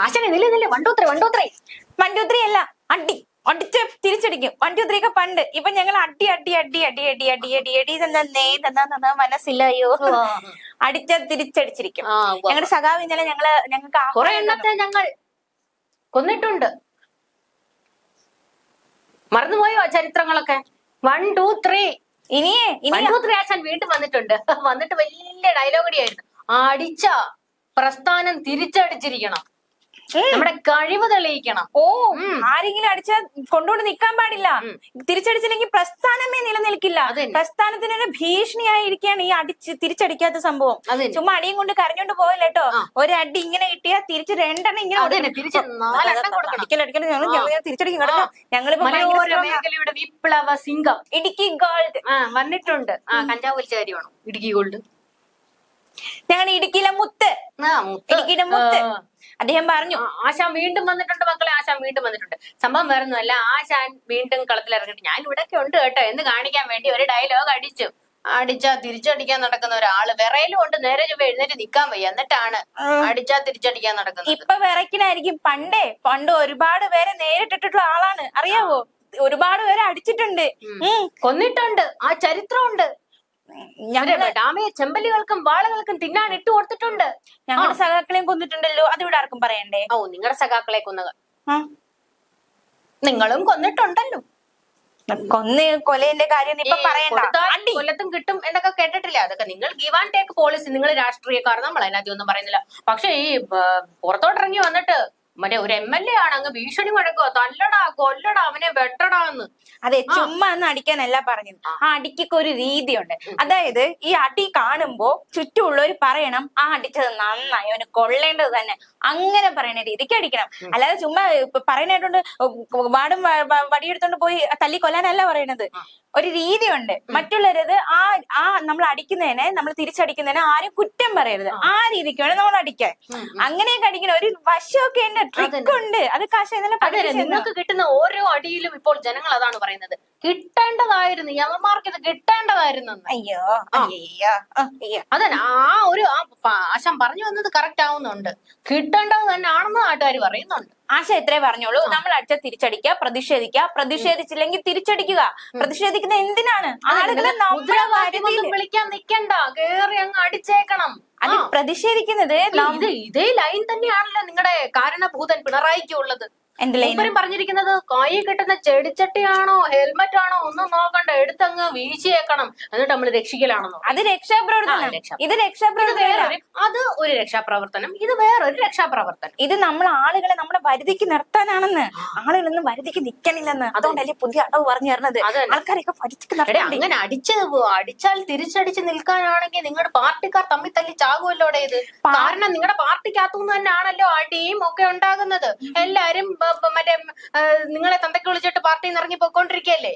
ആശാനെ നില്ല നില്ല. One two three one two three one two three അല്ല. അടി. അടിച്ച് തിരിച്ചടിക്കും. വൺ ടു ത്രീ ഒക്കെ പണ്ട് ഇപ്പൊ ഞങ്ങൾ അടി അടി അടി അടി അടി അടി അടി അടി തന്നേ തന്നാ തന്നാ മനസ്സിലായോ? അടിച്ച തിരിച്ചടിച്ചിരിക്കും. ഞങ്ങളുടെ സഖാവ് ഇന്നലെ ഞങ്ങൾ ഞങ്ങൾക്ക് കുറെ എണ്ണത്തെ ഞങ്ങൾ കൊന്നിട്ടുണ്ട്. മറന്നുപോയോ ചരിത്രങ്ങളൊക്കെ? വൺ ടു ത്രീ ഇനിയേ വൺ ഇനി ടു ത്രീ ആശാൻ വീണ്ടും വന്നിട്ടുണ്ട്. വന്നിട്ട് വലിയ ഡയലോഗടിയായിരുന്നു അടിച്ച. പ്രസ്ഥാനം തിരിച്ചടിച്ചിരിക്കണം. നമ്മുടെ കഴിവ് തെളിയിക്കണം. ഓ ആരെങ്കിലും അടിച്ചാൽ കൊണ്ടുകൊണ്ട് നിക്കാൻ പാടില്ല. തിരിച്ചടിച്ചില്ലെങ്കിൽ പ്രസ്ഥാനമേ നിലനിൽക്കില്ല. പ്രസ്ഥാനത്തിനൊരു പ്രസ്ഥാനത്തിന് ഒരു ഭീഷണിയായിരിക്കാണ് ഈ അടിച്ച് തിരിച്ചടിക്കാത്ത സംഭവം. ചുമ്മാ അടിയും കൊണ്ട് കരഞ്ഞോണ്ട് പോയല്ലോ കേട്ടോ. ഒരടി ഇങ്ങനെ കിട്ടിയാൽ തിരിച്ച് രണ്ടെണ്ണം ഇങ്ങനെ അടിക്കലടിക്കലും. ഞങ്ങൾ തിരിച്ചടിക്കും കേട്ടോ. ഞങ്ങളിപ്പോ വിപ്ലവ സിംഗം. ഇടുക്കി ഗോൾഡ്. വന്നിട്ടുണ്ട്. കഞ്ചാവ് വലിച്ച കാര്യമാണോ ഇടുക്കി ഗോൾഡ്. ഞങ്ങൾ ഇടുക്കിയിലെ മുത്ത് മുത്ത്. അദ്ദേഹം പറഞ്ഞു. ആശാൻ വീണ്ടും വന്നിട്ടുണ്ട് മക്കളെ. ആശാൻ വീണ്ടും വന്നിട്ടുണ്ട്. സംഭവം വേറെ ഒന്നുമല്ല ആശാൻ വീണ്ടും കളത്തിൽ ഇറങ്ങിട്ട് ഞാൻ ഇവിടെയൊക്കെ ഉണ്ട് കേട്ടോ. എന്ന് കാണിക്കാൻ വേണ്ടി ഒരു ഡയലോഗ് അടിച്ചു. അടിച്ചാ തിരിച്ചടിക്കാൻ നടക്കുന്ന ഒരാൾ. വിറയിലും ഉണ്ട്. നേരെ ചുമ എഴുന്നേറ്റ് നിക്കാൻ വയ്യ. എന്നിട്ടാണ് അടിച്ചാ തിരിച്ചടിക്കാൻ നടക്കുന്നത്. ഇപ്പൊ വിറയ്ക്കിനായിരിക്കും പണ്ടേ പണ്ട് ഒരുപാട് പേരെ നേരിട്ടിട്ടുള്ള ആളാണ്. അറിയാവോ? ഒരുപാട് പേരെ അടിച്ചിട്ടുണ്ട്. കൊന്നിട്ടുണ്ട്. ആ ചരിത്രമുണ്ട്. ഡാമയെ ചെമ്പലികൾക്കും വാളകൾക്കും തിന്നാൻ ഇട്ട് കൊടുത്തിട്ടുണ്ട്. ഞങ്ങളുടെ സഖാക്കളെയും കൊന്നിട്ടുണ്ടല്ലോ. അത് ഇവിടെ ആർക്കും പറയണ്ടേ? ഓ നിങ്ങളുടെ സഖാക്കളെ കൊന്നുക നിങ്ങളും കൊന്നിട്ടുണ്ടല്ലോ. കൊന്ന് കൊലേന്റെ കാര്യം ഇപ്പൊ പറയണ്ട. കൊല്ലത്തും കിട്ടും എന്നൊക്കെ കേട്ടിട്ടില്ല? അതൊക്കെ നിങ്ങൾ ഗിവ് ആൻഡ് ടേക്ക് പോളിസി നിങ്ങൾ രാഷ്ട്രീയക്കാർ നമ്മൾ അതിനകത്ത് ഒന്നും പറയുന്നില്ല. പക്ഷെ ഈ പുറത്തോട്ട് പുറത്തോട്ടിറങ്ങി വന്നിട്ട് മറ്റേ ഒരു എം എൽ എ ആണ് അങ്ങ് ഭീഷണി മുഴക്കോ തല്ലടാ കൊല്ലടാ അവനെ വെട്ടടാ എന്ന് അതെ ചുമ്മാ ഒന്ന് അടിക്കാനല്ല പറഞ്ഞത്. ആ. അടിക്കൊക്കെ ഒരു രീതിയുണ്ട്. അതായത് ഈ അടി കാണുമ്പോ ചുറ്റുമുള്ളവർ പറയണം ആ അടിച്ചത് നന്നായി അവന് കൊള്ളേണ്ടത് തന്നെ. അങ്ങനെ പറയുന്ന രീതിക്ക് അടിക്കണം. അല്ലാതെ ചുമ്മാ പറയുന്നതായിട്ടുണ്ട് വാടും വടിയെടുത്തോണ്ട് പോയി തല്ലി കൊല്ലാനല്ല പറയണത് ഒരു രീതിയുണ്ട്. മറ്റുള്ളവരത് ആ ആ നമ്മൾ അടിക്കുന്നതിനെ നമ്മൾ തിരിച്ചടിക്കുന്നതിനെ ആരും കുറ്റം പറയരുത്. ആ. രീതിക്ക് വേണം നമ്മൾ അടിക്കാൻ. അങ്ങനെയൊക്കെ അടിക്കണം. ഒരു വശമൊക്കെ ഉണ്ട് ട്രിക്ക് ഉണ്ട്. അത് കാശ. നിങ്ങൾക്ക് കിട്ടുന്ന ഓരോ അടിയിലും ഇപ്പോൾ ജനങ്ങൾ അതാണ് പറയുന്നത്. കിട്ടേണ്ടതായിരുന്നു. യമന്മാർക്ക് ഇത് കിട്ടേണ്ടതായിരുന്നു അയ്യോ. അയ്യോ. അതന്നെ. ആ ഒരു ആശം പറഞ്ഞു വന്നത് കറക്റ്റ് ആവുന്നുണ്ട്. കിട്ടേണ്ടത് തന്നെ ആണെന്ന് നാട്ടുകാർ പറയുന്നുണ്ട്. ആശ എത്രേ പറഞ്ഞോളൂ. നമ്മൾ അടിച്ച തിരിച്ചടിക്കുക പ്രതിഷേധിക്കുക. പ്രതിഷേധിച്ചില്ലെങ്കിൽ തിരിച്ചടിക്കുക. പ്രതിഷേധിക്കുന്നത് എന്തിനാണ്? ആളുകളെ വിളിക്കാൻ നിക്കണ്ട. കേറി അങ്ങ് അടിച്ചേക്കണം. അത് ആ. പ്രതിഷേധിക്കുന്നത് ഇത് ഇതേ ലൈൻ തന്നെയാണല്ലോ നിങ്ങളുടെ കാരണഭൂതൻ പിണറായിക്ക് ഉള്ളത് എന്ത് ലൈൻ മൂപ്പരും പറഞ്ഞിരിക്കുന്നത് കൈ കിട്ടുന്ന ചെടിച്ചട്ടിയാണോ ഹെൽമെറ്റ് ആണോ ഒന്നും നോക്കണ്ട. എടുത്തങ്ങ് വീശിയേക്കണം. എന്നിട്ട് നമ്മൾ രക്ഷിക്കലാണെന്നോ അത് രക്ഷാപ്രവർത്തനം. ഇത് രക്ഷാപ്രവർത്തനം അത് ഒരു രക്ഷാപ്രവർത്തനം. ഇത് വേറൊരു രക്ഷാപ്രവർത്തനം. ഇത് നമ്മൾ ആളുകളെ നമ്മുടെ വരുതിക്ക് നിർത്താനാണെന്ന്. ആളുകളൊന്നും വരുതിക്ക് നിക്കണില്ലെന്ന്. അതുകൊണ്ടല്ലേ പുതിയ അടവ് പറഞ്ഞു തരണത് ആൾക്കാരൊക്കെ ആൾക്കാരെയൊക്കെ വരുതിക്ക് അങ്ങനെ അടിച്ച് അടിച്ചാൽ തിരിച്ചടിച്ച് നിൽക്കാനാണെങ്കിൽ നിങ്ങളുടെ പാർട്ടിക്കാർ തമ്മിൽ തല്ലി ചാകുമല്ലോടെ ഇത്? കാരണം നിങ്ങളുടെ പാർട്ടിക്കകത്തുനിന്ന് തന്നെയാണല്ലോ അടിയും ഒക്കെ ഉണ്ടാകുന്നത്. എല്ലാരും മറ്റേ നിങ്ങളെ തന്തയ്ക്ക് വിളിച്ചിട്ട് പാർട്ടിയിൽ നിന്ന് ഇറങ്ങി പോയിക്കൊണ്ടിരിക്കല്ലേ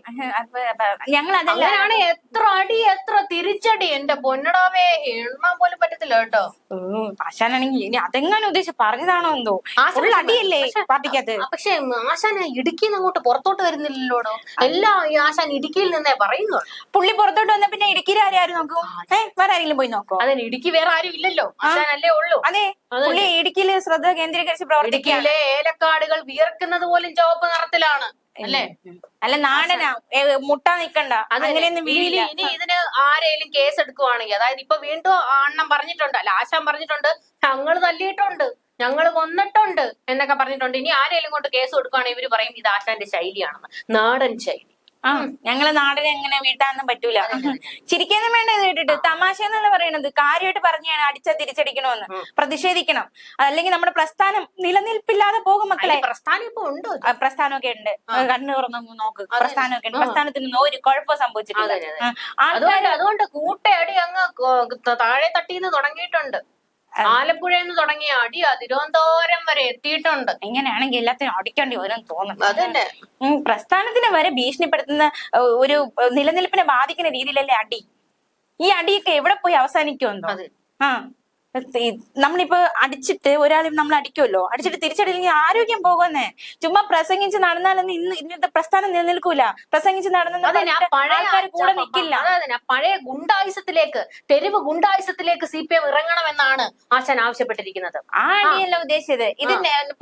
ഞങ്ങൾ അതെല്ലാം അങ്ങനെയാണ് എത്ര അടി എത്ര തിരിച്ചടി എന്റെ പൊന്നടാവേ. എണ്ണാൻ പോലും പറ്റത്തില്ല കേട്ടോ. ആശാനാണെങ്കിൽ ഇനി അതെങ്ങനെ ഉദ്ദേശിച്ച് പറഞ്ഞതാണോ എന്തോ? അടിയല്ലേ പാർട്ടിക്കകത്ത്? പക്ഷെ ആശാൻ ഇടുക്കിയിൽ നിന്ന് അങ്ങോട്ട് പുറത്തോട്ട് വരുന്നില്ലല്ലോടോ? എല്ലാം ഈ ആശാൻ ഇടുക്കിയിൽ നിന്നേ പറയുന്നു പുള്ളി പുറത്തോട്ട് വന്ന പിന്നെ ഇടുക്കിയിൽ ആരും നോക്കും? ഏഹ് വേറെ ആരെങ്കിലും പോയി നോക്കോ? അതെ ഇടുക്കി വേറെ ആരും ഇല്ലല്ലോ. ആശാൻ അല്ലേ ഉള്ളൂ അതെ. പുള്ളി ഇടുക്കിയിൽ ശ്രദ്ധ കേന്ദ്രീകരിച്ച് പ്രവർത്തിക്കുക ഏലക്കാടുകൾ വിയർക്കുന്നത് പോലും ചുവപ്പ് നിറത്തിലാണ് അല്ലേ? അല്ല നാടനാ. മുട്ട നിക്കണ്ട. അങ്ങനെയൊന്നും ഇനി ഇനി ഇതിന് ആരെങ്കിലും കേസ് എടുക്കുവാണെങ്കിൽ അതായത് ഇപ്പൊ വീണ്ടും അണ്ണം പറഞ്ഞിട്ടുണ്ട് അല്ല ആശാൻ പറഞ്ഞിട്ടുണ്ട് ഞങ്ങൾ തല്ലിയിട്ടുണ്ട് ഞങ്ങൾ കൊന്നിട്ടുണ്ട് എന്നൊക്കെ പറഞ്ഞിട്ടുണ്ട്. ഇനി ആരെങ്കിലും കൊണ്ട് കേസ് കൊടുക്കുവാണെങ്കിൽ ഇവർ പറയും ഇത് ആശാന്റെ ശൈലിയാണെന്ന് നാടൻ ശൈലി. ആ. ഞങ്ങളെ നാടിനെ എങ്ങനെ വീട്ടാനൊന്നും പറ്റൂല. ചിരിക്കാനും വേണ്ട ഇത് കേട്ടിട്ട് തമാശ എന്നല്ല പറയണത്. കാര്യമായിട്ട് പറഞ്ഞാണ് അടിച്ച തിരിച്ചടിക്കണമെന്ന് പ്രതിഷേധിക്കണം. അല്ലെങ്കിൽ നമ്മുടെ പ്രസ്ഥാനം നിലനിൽപ്പില്ലാതെ പോകും മക്കളെ. പ്രസ്ഥാനം ഇപ്പൊ ഉണ്ടോ? പ്രസ്ഥാനമൊക്കെ ഉണ്ട്. കണ്ണു തുറന്നു നോക്ക്. പ്രസ്ഥാനമൊക്കെ ഉണ്ട്. പ്രസ്ഥാനത്തിന് ഒരു കുഴപ്പം സംഭവിച്ചിട്ടില്ല. അതുകൊണ്ട് കൂട്ടയടി അങ്ങ് താഴെ തട്ടിന്ന് തുടങ്ങിയിട്ടുണ്ട്. ആലപ്പുഴയിൽ നിന്ന് തുടങ്ങിയ അടി തിരുവനന്തപുരം വരെ എത്തിയിട്ടുണ്ട്. എങ്ങനെയാണെങ്കിൽ എല്ലാത്തിനും അടിക്കേണ്ടി വരും തോന്നുന്നു. അതന്നെ. പ്രസ്ഥാനത്തിന് വരെ ഭീഷണിപ്പെടുത്തുന്ന ഒരു നിലനിൽപ്പിനെ ബാധിക്കുന്ന രീതിയിലല്ലേ അടി? ഈ അടിയൊക്കെ എവിടെ പോയി അവസാനിക്കുമെന്നോ? അതെ. ആ. നമ്മളിപ്പോ അടിച്ചിട്ട് ഒരാളും നമ്മൾ അടിക്കുമല്ലോ അടിച്ചിട്ട് തിരിച്ചടിയില്ലെങ്കിൽ ആരോഗ്യം പോകുന്നേ? ചുമ്മാ പ്രസംഗിച്ച് നടന്നാലൊന്നും ഇന്ന് ഇന്നത്തെ പ്രസ്ഥാനം നിലനിൽക്കൂല. പ്രസംഗിച്ച് നടന്ന നിൽക്കില്ല പഴയ ഗുണ്ടായുസത്തിലേക്ക് തെരുവ് ഗുണ്ടായുസത്തിലേക്ക് സി പി എം ഇറങ്ങണമെന്നാണ് ആശാൻ ആവശ്യപ്പെട്ടിരിക്കുന്നത്. ആ അടിയല്ല ഉദ്ദേശിച്ചത്. ഇത്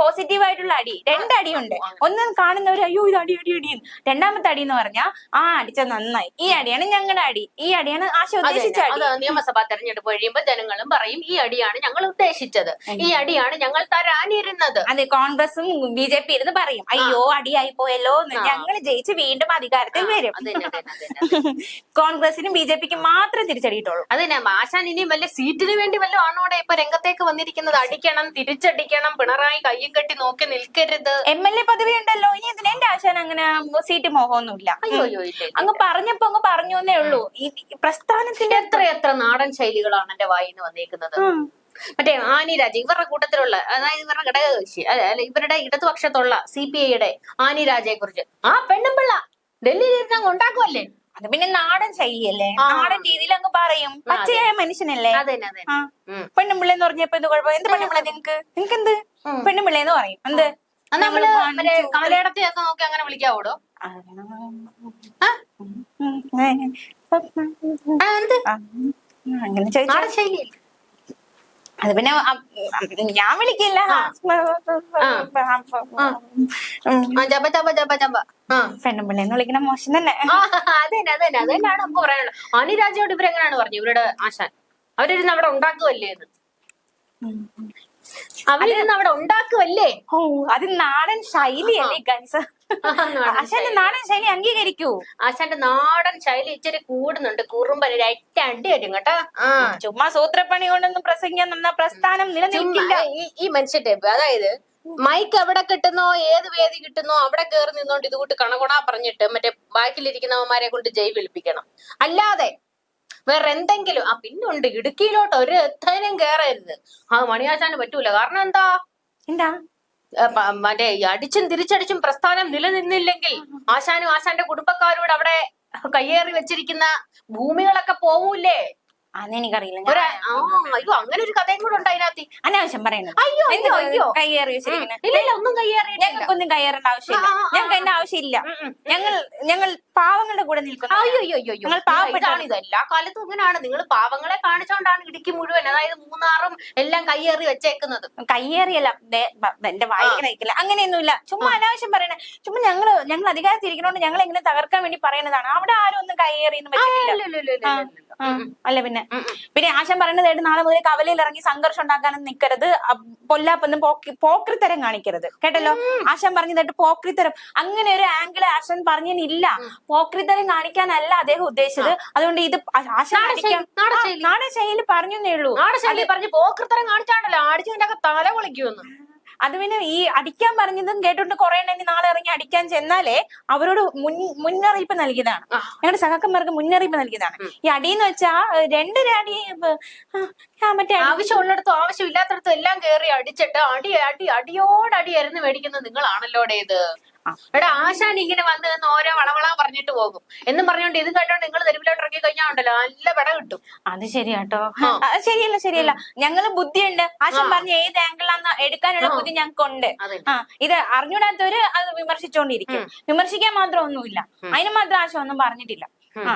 പോസിറ്റീവ് ആയിട്ടുള്ള അടി. രണ്ടടിയുണ്ട് ഒന്ന് കാണുന്നവർ അയ്യോ ഇത് അടി അടി അടി രണ്ടാമത്തെ അടി എന്ന് പറഞ്ഞാൽ ആ അടിച്ച നന്നായി. ഈ അടിയാണ് ഞങ്ങളുടെ അടി. ഈ അടിയാണ് ആശ ഉദ്ദേശിച്ച നിയമസഭാ തെരഞ്ഞെടുപ്പ് കഴിയുമ്പോൾ ജനങ്ങളും പറയും ഈ അടിയാണ് ഞങ്ങൾ ഉദ്ദേശിച്ചത്. ഈ അടിയാണ് ഞങ്ങൾ തരാനിരുന്നത്. അതെ കോൺഗ്രസും ബി ജെ പി ഇരുന്ന് പറയും അയ്യോ അടിയായി പോയല്ലോ ഞങ്ങൾ ജയിച്ച് വീണ്ടും അധികാരത്തിൽ വരും. കോൺഗ്രസിനും ബി ജെ പിക്കും മാത്രം തിരിച്ചടിയിട്ടുള്ളൂ. അതന്നെ ആശാൻ ഇനിയും വല്ല സീറ്റിന് വേണ്ടി വല്ലതും ആണോടെ ഇപ്പൊ രംഗത്തേക്ക് വന്നിരിക്കുന്നത്? അടിക്കണം തിരിച്ചടിക്കണം പിണറായി കയ്യും കെട്ടി നോക്കി നിൽക്കരുത്. എം എൽ എ പദവി ഉണ്ടല്ലോ ഇനി ഇതിന് എന്റെ ആശാൻ അങ്ങനെ സീറ്റ് മോഹമൊന്നുമില്ല. അങ്ങ് പറഞ്ഞപ്പോ അങ്ങ് പറഞ്ഞു എന്നേ ഉള്ളൂ. ഈ പ്രസ്ഥാനത്തിന്റെ എത്ര എത്ര നാടൻ ശൈലികളാണ് എന്റെ വായിന്ന് വന്നേക്കുന്നത്. മറ്റേ ആനി രാജ ഇവരുടെ കൂട്ടത്തിലുള്ള അതായത് ഇവരുടെ ഘടകകക്ഷി അല്ല ഇവരുടെ ഇടതുപക്ഷത്തുള്ള സി പി ഐയുടെ ആനി രാജയെ കുറിച്ച്. ആ പെണ്ണും പിള്ള ഡൽഹിയിൽ ഇരുന്ന് അങ്ങ് ഉണ്ടാക്കുമല്ലേ അത് പിന്നെ നാടൻ ശൈലിയല്ലേ? നാടൻ രീതിയിൽ അങ്ങ് പറയും. പച്ചയായ മനുഷ്യനല്ലേ? അതെ അതെ പെണ്ണും പിള്ളെന്ന് പെണ്ണുമ്പിള്ളെന്ന് പറഞ്ഞപ്പോ എന്ത് കുഴപ്പം. എന്ത് പെണ്ണുമ്പിള്ള നിങ്ങക്ക്? നിങ്ങക്ക് എന്ത് പെണ്ണും പിള്ളേന്ന് പറയും. എന്ത്? നമ്മൾ കാലയടത്തി കമലയിടത്തെ ഒക്കെ നോക്കി അങ്ങനെ വിളിക്കാവൂടോ? അങ്ങനെ ചോദിച്ചു അത് പിന്നെ ഞാൻ വിളിക്കില്ല. ജപ ജപ ജപ ആ പെണ്ണുമ്പിള്ളേന്ന് വിളിക്കണ മോശം തന്നെ. അതെ അതന്നെ അതന്നെ. അതന്നെയാണ് നമുക്ക് പറയാനുള്ളത് അനിരാജയോട് ഇവരെങ്ങനെയാണ് പറഞ്ഞു? ഇവരുടെ ആശാൻ. അവരിരുന്ന് അവിടെ ഉണ്ടാക്കുവല്ലേ എന്ന്. അവരിരുന്ന് അവിടെ ഉണ്ടാക്കുവല്ലേ? ഓ അത് നാടൻ ശൈലിയല്ലേ ഗൈസ് ആ, നാടൻ ശൈലി അംഗീകരിക്കൂ. ആശാന്റെ നാടൻ ശൈലി ഇച്ചിരി കൂടുന്നുണ്ട്. കുറുമ്പൻ ഒരു അറ്റ അടി വരും കേട്ടോ. ചുമ്മാ സൂത്രപ്പണി കൊണ്ടൊന്നും പ്രസംഗിക്കാൻ നിന്ന പ്രസ്ഥാനം നിലനിൽക്കില്ല. ഈ മനുഷ്യ മനുഷ്യന്റെ അതായത് മൈക്ക് എവിടെ കിട്ടുന്നോ ഏത് വേദി കിട്ടുന്നോ അവിടെ കേറി നിന്നോണ്ട് ഇത് കൂട്ട് കണകൊണാ പറഞ്ഞിട്ട് മറ്റേ ബാക്കിലിരിക്കുന്നവന്മാരെ കൊണ്ട് ജയ് വിളിപ്പിക്കണം. അല്ലാതെ വേറെ എന്തെങ്കിലും ആ പിന്നുണ്ട്. ഇടുക്കിയിലോട്ട് ഒരു എത്തനും കയറരുത് ആ മണിയാശാന് പറ്റൂല. കാരണം എന്താ? എന്താ? മറ്റേ അടിച്ചും തിരിച്ചടിച്ചും പ്രസ്ഥാനം നിലനിന്നില്ലെങ്കിൽ ആശാനും ആശാന്റെ കുടുംബക്കാരോട് അവിടെ കയ്യേറി വെച്ചിരിക്കുന്ന ഭൂമികളൊക്കെ പോവൂലേ അതെനിക്കറിയില്ല. ഒരു അയ്യോ അങ്ങനെ ഒരു കഥയും കൂടെ ഉണ്ട് അതിനകത്ത്. അനാവശ്യം പറയുന്നത് അയ്യോ അയ്യോ അയ്യോ. കയ്യേറി ഇല്ല ഇല്ല ഒന്നും കയ്യേറിയിട്ടില്ല. ഞങ്ങൾക്കൊന്നും കയ്യേറേണ്ട ആവശ്യമില്ല. ഞങ്ങൾക്ക് അതിന്റെ ആവശ്യമില്ല. ഞങ്ങൾ ഞങ്ങൾ പാവങ്ങളുടെ കൂടെ നിൽക്കുന്നു അയ്യോ അയ്യോ അയ്യോ നിങ്ങൾ പാവപ്പെട്ടാണ് ഇത്. എല്ലാ കാലത്തും ഇങ്ങനെയാണ് നിങ്ങൾ പാവങ്ങളെ കാണിച്ചോണ്ടാണ് ഇടുക്കി മുഴുവൻ അതായത് മൂന്നാറും എല്ലാം കയ്യേറി വെച്ചേക്കുന്നത്. കയ്യേറിയല്ല എന്റെ വായിക്ക് നയിക്കില്ല അങ്ങനെയൊന്നുമില്ല. ചുമ്മാ അനാവശ്യം പറയണേ. ചുമ്മാ ഞങ്ങൾ ഞങ്ങൾ അധികാരത്തിരിക്കണോണ്ട് ഞങ്ങൾ എങ്ങനെ തകർക്കാൻ വേണ്ടി പറയുന്നതാണ്. അവിടെ ആരും ഒന്നും കയ്യേറിയെന്ന് വെച്ചിട്ടില്ല. ഇല്ല, അല്ല പിന്നെ? പിന്നെ ആശം പറയുന്നത് കേട്ട് നാളെ മുതൽ കവലയിൽ ഇറങ്ങി സംഘർഷം ഉണ്ടാക്കാനും നിൽക്കരുത് പൊല്ലാപ്പൊന്നും പോക്രിത്തരം കാണിക്കരുത്. കേട്ടല്ലോ? ആശാൻ പറഞ്ഞതായിട്ട് പോക്രിത്തരം. അങ്ങനെ ഒരു ആംഗിൾ ആശൻ പറഞ്ഞില്ല പോക്രിത്തരം കാണിക്കാനല്ല അദ്ദേഹം ഉദ്ദേശിച്ചത്. അതുകൊണ്ട് ഇത് ആ- ആശാൻ നാടൻ ശൈലി, പറഞ്ഞു. നാടൻ ശൈലി ഉള്ളൂ. ശൈലി പറഞ്ഞ് പോക്കൃത്തരം കാണിച്ചാണല്ലോ. ആടിച്ചു തല പൊളിക്കുമെന്ന്. അത് പിന്നെ ഈ അടിക്കാൻ പറഞ്ഞതും കേട്ടോണ്ട് കുറെ എണ്ണം നാളെ ഇറങ്ങി അടിക്കാൻ ചെന്നാലേ അവരോട് മുൻ മുന്നറിയിപ്പ് നൽകിയതാണ്. ഞങ്ങളുടെ സഹക്കന്മാർക്ക് മുന്നറിയിപ്പ് നൽകിയതാണ്. ഈ അടിയെന്ന് വെച്ചാ രണ്ട് അടി മറ്റേ ആവശ്യമുള്ളിടത്തും ആവശ്യമില്ലാത്തടത്തും എല്ലാം കേറി അടിച്ചിട്ട് അടി അടി അടിയോടടി ആയിരുന്നു മേടിക്കുന്നത് നിങ്ങളാണല്ലോടെ ഇത് ആ. എടാ ആശാൻ ഇങ്ങനെ വന്ന് നിന്ന് ഓരോ വളവള പറഞ്ഞിട്ട് പോകും. എന്ന് പറഞ്ഞോണ്ട് ഇത് കേട്ടോണ്ട് നിങ്ങൾ തെരുവിലോട്ട് ഇറക്കി കഴിഞ്ഞാൽ ഉണ്ടല്ലോ നല്ല പെട കിട്ടും. അത് ശരിയാട്ടോ. ശരിയല്ല ശരിയല്ല. ഞങ്ങൾ ബുദ്ധിയുണ്ട്. ആശം പറഞ്ഞ ഏത് ആംഗിളാന്ന് എടുക്കാനുള്ള ബുദ്ധി ഞങ്ങൾക്കുണ്ട്. ഉണ്ട് ആ ഇത് അറിഞ്ഞൂടാത്തവര് അത് വിമർശിച്ചോണ്ടിരിക്കും. വിമർശിക്കാൻ മാത്രം ഒന്നുമില്ല അതിന് മാത്രം ആശ ഒന്നും പറഞ്ഞിട്ടില്ല. ആ.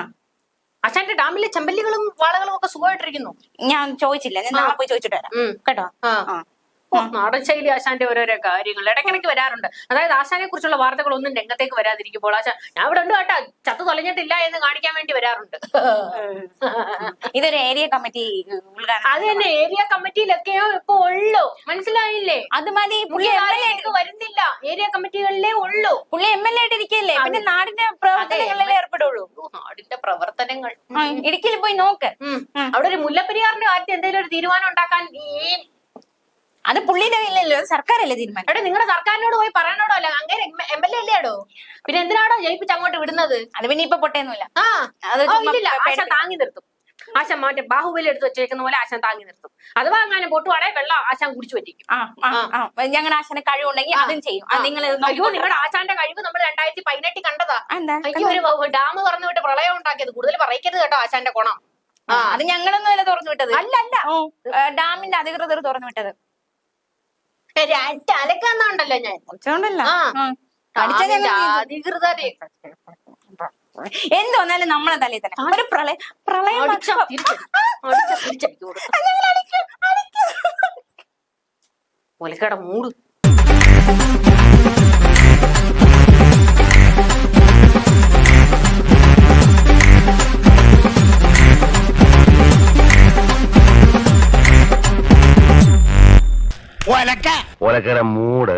അച്ഛന്റെ ഡാമിലെ ചെമ്പല്ലികളും വാളകളും ഒക്കെ സുഖമായിട്ടിരിക്കുന്നു? ഞാൻ ചോദിച്ചില്ല. ഞാൻ നാളെ പോയി ചോദിച്ചിട്ട് വരാം. കേട്ടോ? ആ. നാടൻ ശൈലി ആശാന്റെ ഓരോരോ കാര്യങ്ങൾ ഇടയ്ക്കിടയ്ക്ക് വരാറുണ്ട്. അതായത് ആശാനെ കുറിച്ചുള്ള വാർത്തകളൊന്നും രംഗത്തേക്ക് വരാതിരിക്കുമ്പോൾ ആശാ ഞാൻ ഇവിടെ ഉണ്ട് കേട്ടാ ചത്തു തൊലഞ്ഞിട്ടില്ല എന്ന് കാണിക്കാൻ വേണ്ടി വരാറുണ്ട്. ഇതൊരു ഏരിയ കമ്മിറ്റി അത് തന്നെ ഏരിയ കമ്മിറ്റിയിലൊക്കെയോ ഇപ്പൊ ഉള്ളു. മനസ്സിലായില്ലേ? അത് മതി പുള്ളി വരുന്നില്ല. ഏരിയ കമ്മിറ്റികളിലേ ഉള്ളൂ. പുള്ളി എം എൽ എ ആയിട്ടിരിക്കല്ലേ പിന്നെ നാടിന്റെ പ്രവർത്തനങ്ങളിലേ ഏർപ്പെടുള്ളൂ. നാടിന്റെ പ്രവർത്തനങ്ങൾ. ഇടുക്കിയിൽ പോയി നോക്ക്. അവിടെ ഒരു മുല്ലപ്പെരിയാറിന്റെ കാര്യത്തിൽ എന്തെങ്കിലും ഒരു തീരുമാനം ഉണ്ടാക്കാൻ ഈ അത് പുള്ളിന്റെ കയ്യിലല്ലോ? സർക്കാരല്ലേ തീരുമാനം? എടോ നിങ്ങളുടെ സർക്കാരിനോട് പോയി പറയാനോടോ? അല്ല അങ്ങനെ എം എൽ എ അല്ലേടോ പിന്നെ എന്തിനാടോ ജയിപ്പിച്ച് അങ്ങോട്ട് വിടുന്നത്? അത് പിന്നെ ഇപ്പൊ പൊട്ടേന്നുമില്ല ആ. ആശ താങ്ങി നിർത്തും. ആശാൻ മറ്റേ ബാഹുബലി എടുത്ത് വെച്ചേക്കുന്ന പോലെ ആശാൻ താങ്ങി നിർത്തും. അഥവാ അങ്ങനെ പൊട്ടുവാണെ വെള്ളം ആശാൻ കുടിച്ചു പറ്റിക്കും. ഞങ്ങൾ ആ, ആശാന് കഴിവുണ്ടെങ്കിൽ അതും ചെയ്യും. നിങ്ങൾ അയ്യോ നിങ്ങളുടെ ആശാന്റെ കഴിവ് നമ്മൾ രണ്ടായിരത്തി പതിനെട്ടിൽ കണ്ടതാ. എന്താ? ഒരു വ- ഡാം തുറന്നു വിട്ട് പ്രളയം ഉണ്ടാക്കിയത്. കൂടുതൽ പറയിക്കരുത് കേട്ടോ ആശാന്റെ കുണം. ആ, അത് ഞങ്ങളൊന്നും അല്ല തുറന്നു വിട്ടത്. അല്ല അല്ല. ഡാമിന്റെ അധികൃതർ തുറന്നു വിട്ടത്. അലക്കാന്നുണ്ടല്ലോ ഞാൻ. ഉച്ചകൊണ്ടല്ല എന്തോന്നാലും നമ്മളെ തലയിൽ തന്നെ ഒരു പ്രളയം പ്രളയം ഒലക്കട മൂട്. ഓലക്കയുടെ മൂട്